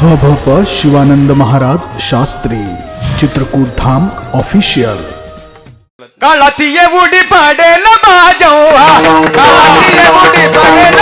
ह भ प शिवानंद महाराज शास्त्री चित्रकूट धाम ऑफिशियल. काळाची ये उडी पडेल बाजोवा. काळाची पडेल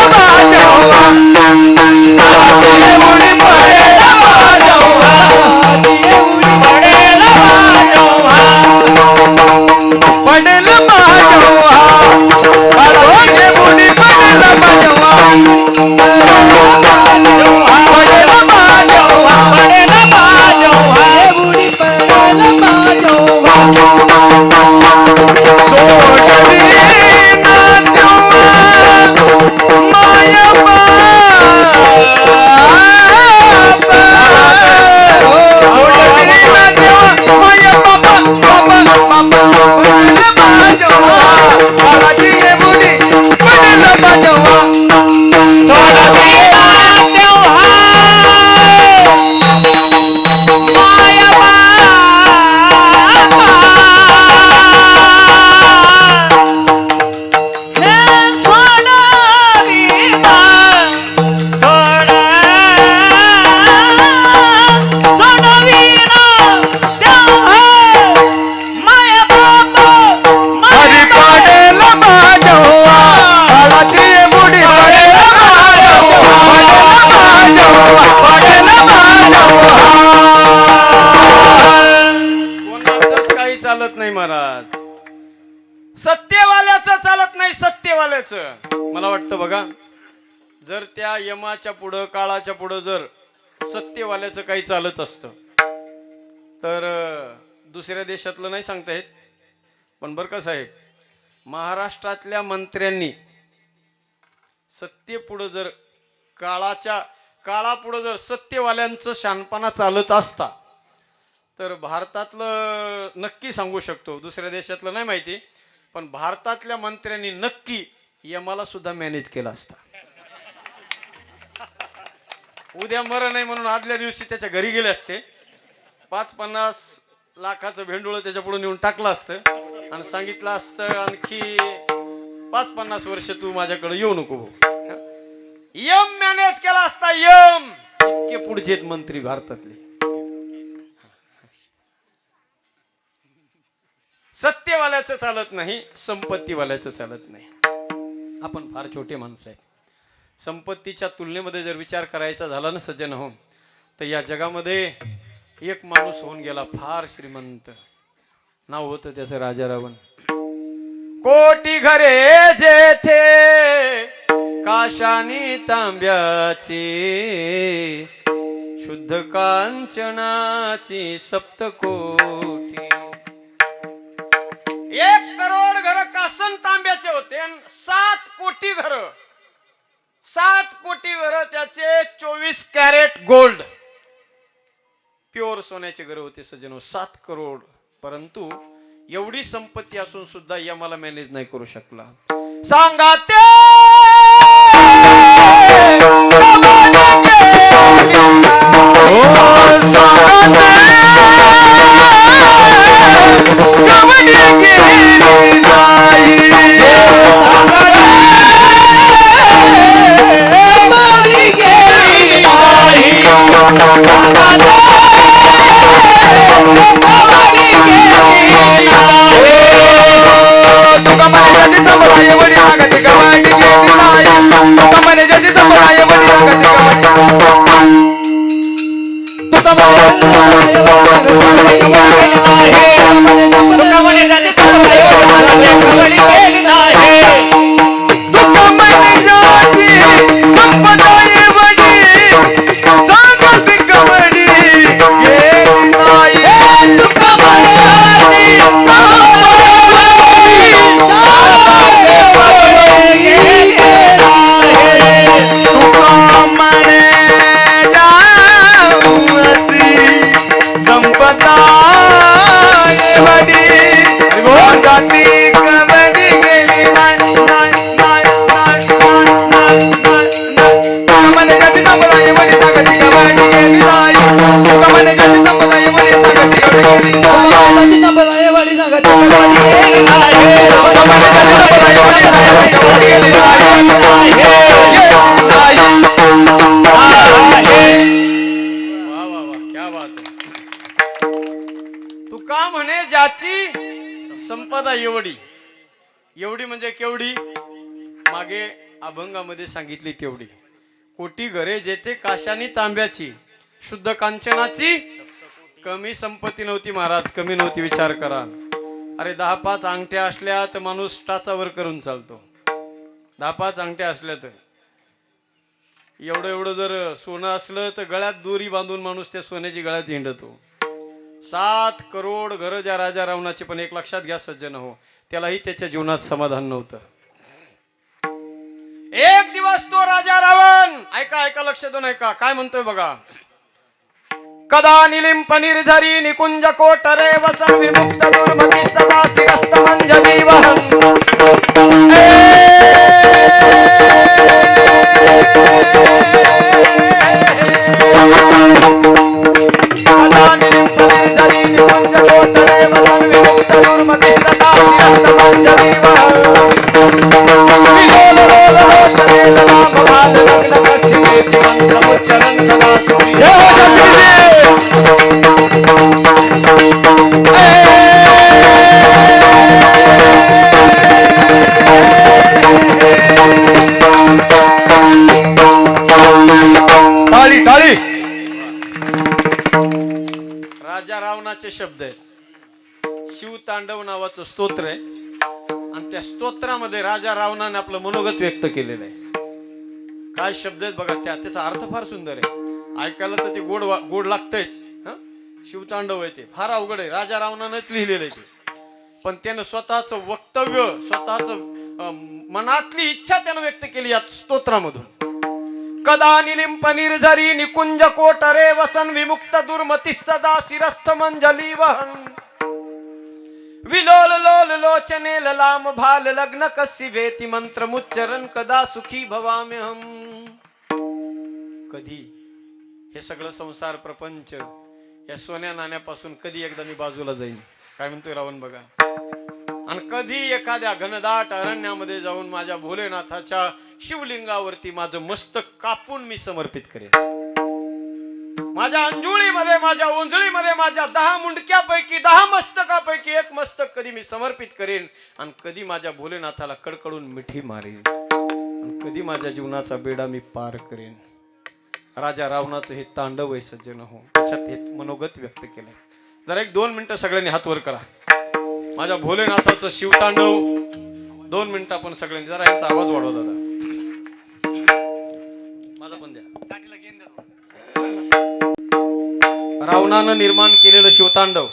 चालत नाही महाराज. सत्यवाल्याचं चालत नाही सत्यवाल्याचं. मला वाटतं बघा जर त्या यमाच्या पुढं काळाच्या पुढं जर सत्यवाल्याचं काही चालत असतं तर दुसऱ्या देशातलं नाही सांगता येत. पण बरं का साहेब महाराष्ट्रातल्या मंत्र्यांनी सत्य पुढं जर काळाच्या काळापुढं जर सत्यवाल्यांचं शानपणा चालत असता तर भारतातलं नक्की सांगू शकतो. दुसऱ्या देशातलं नाही माहिती पण भारतातल्या मंत्र्यांनी नक्की यमाला सुद्धा मॅनेज केला असता. उद्या मर नाही म्हणून आदल्या दिवशी त्याच्या घरी गेले असते. पाच पन्नास लाखाचं भेंडोळ त्याच्या पुढे नेऊन टाकलं असतं. आणि सांगितलं असतं आणखी पाच पन्नास वर्ष तू माझ्याकडे येऊ नको यम मॅनेज केला असता यम! इतके पुढचे मंत्री भारतातले. सत्यवाल्याचं चालत नाही संपत्तीवाल्याचं चालत नाही. आपण फार छोटे माणसं आहेत संपत्तीच्या तुलनेमध्ये जर विचार करायचा झाला ना सज्जन हो तर या जगामध्ये एक माणूस होऊन गेला फार श्रीमंत. नाव होतं त्याचं राजा रावण कोटी घरे जेथे काशानी तांब्याची शुद्ध कांचनाची सप्तकोट आसन तांब्याचे होते आणि सात कोटी घर. सात कोटी घर त्याचे चोवीस कॅरेट गोल्ड. प्युअर सोन्याचे घर होते सजनो सात करोड. परंतु एवढी संपत्ती असून सुद्धा यमाला मॅनेज नाही करू शकला. सांगा ते तुका मनेजाची संभ्राय बडी लागते कमांडी गेली नाही तुका म्हणे ज्याची संपदा एवढी? एवढी म्हणजे केवढी? मागे अभंगामध्ये सांगितली तेवढी. कोटी घरे जेथे काशानी तांब्याची शुद्ध कांचनाची कमी संपत्ती नव्हती महाराज कमी नव्हती विचार करा. अरे दहा पाच अंगठ्या असल्या तर माणूस टाचावर करून चालतो. दहा पाच अंगठ्या असल्या तर. एवढं एवढं जर सोनं असलं तर गळ्यात दोरी बांधून माणूस त्या सोन्याची गळ्यात हिंडतो. सात करोड घर ज्या राजा रावणाची पण एक लक्षात घ्या सज्जन हो त्यालाही त्याच्या जीवनात समाधान नव्हतं. एक दिवस तो राजा रावण! ऐका ऐका लक्ष देऊन ऐका. काय म्हणतोय बघा? कदा निलिंप निर्झरी निकुंज कोटरे वसन विमुक्त दुर्मती सदा शिरस्त मंजली राजा शब्द आहेत. शिवतांडव नावाचं स्तोत्र आहे. आणि त्या स्तोत्रामध्ये राजा रावणाने आपलं मनोगत व्यक्त केलेलं आहे. काय शब्द आहेत बघा त्या त्याचा अर्थ फार सुंदर आहे. ऐकायला तर ते गोड गोड लागतंयच. शिवतांडव आहे ते. फार अवघड आहे. राजा रावणानेच लिहिलेलं आहे ते. पण त्यानं स्वतःच वक्तव्य स्वतःच मनातली इच्छा त्यानं व्यक्त केली या स्तोत्रामधून. कदा निलिंप निर्झरी निकुंज कोटरे वसन विमुक्त दुर्मती सदा शिरस्थ मंजली वहन। विलोल लोल लोचने ललाम भाल लग्न कसी वेती मंत्र मुच्चरण कदा सुखी भवाम्यहम कधी? हे सगळं संसार प्रपंच या सोन्या नाण्यापासून कधी एकदा मी बाजूला जाईन? काय म्हणतोय रावण बघा? आणि कधी एखाद्या घनदाट अरण्यामध्ये जाऊन माझ्या भोलेनाथाच्या शिवलिंगावरती माझं मस्तक कापून मी समर्पित करेन. माझ्या अंजुळीमध्ये माझ्या ओंजळीमध्ये माझ्या दहा मुंडक्यापैकी दहा मस्तकापैकी एक मस्तक कधी मी समर्पित करेन आणि कधी माझ्या भोलेनाथाला कडकडून मिठी मारेन. कधी माझ्या जीवनाचा बेडा मी पार करेन. राजा रावणाचं हे तांडव आहे सज्जन हो. त्याच्यात हे मनोगत व्यक्त केलंय. जरा एक दोन मिनिटं सगळ्यांनी हात वर करा. माझ्या भोलेनाथाचं शिवतांडव. दोन मिनिटं आपण सगळ्यांनी जरा यांचा आवाज वाढवा दादा. माझा पण द्या. रावणानं निर्माण केलेलं शिवतांडव.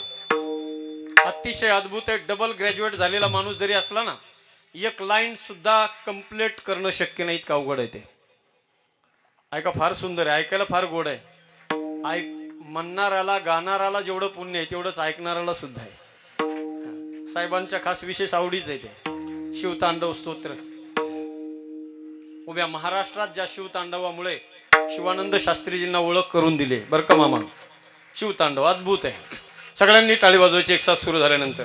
अतिशय अद्भुत आहे. डबल ग्रॅज्युएट झालेला माणूस जरी असला ना एक लाईन सुद्धा कंप्लीट करणं शक्य नाही इतकं अवघड आहे ते. ऐका फार सुंदर आहे. ऐकायला फार गोड आहे. ऐक म्हणणाऱ्याला गाणाऱ्याला जेवढं पुण्य आहे तेवढंच ऐकणाऱ्याला सुद्धा आहे. साहेबांच्या खास विशेष आवडीच आहे ते. शिवतांडव स्तोत्र. उभ्या महाराष्ट्रात ज्या शिवतांडवामुळे शिवानंद शास्त्रीजींना ओळख करून दिली. बरं का मामा? शिवतांडव अद्भुत आहे. सगळ्यांनी टाळी वाजवायची एक साथ सुरू झाल्यानंतर.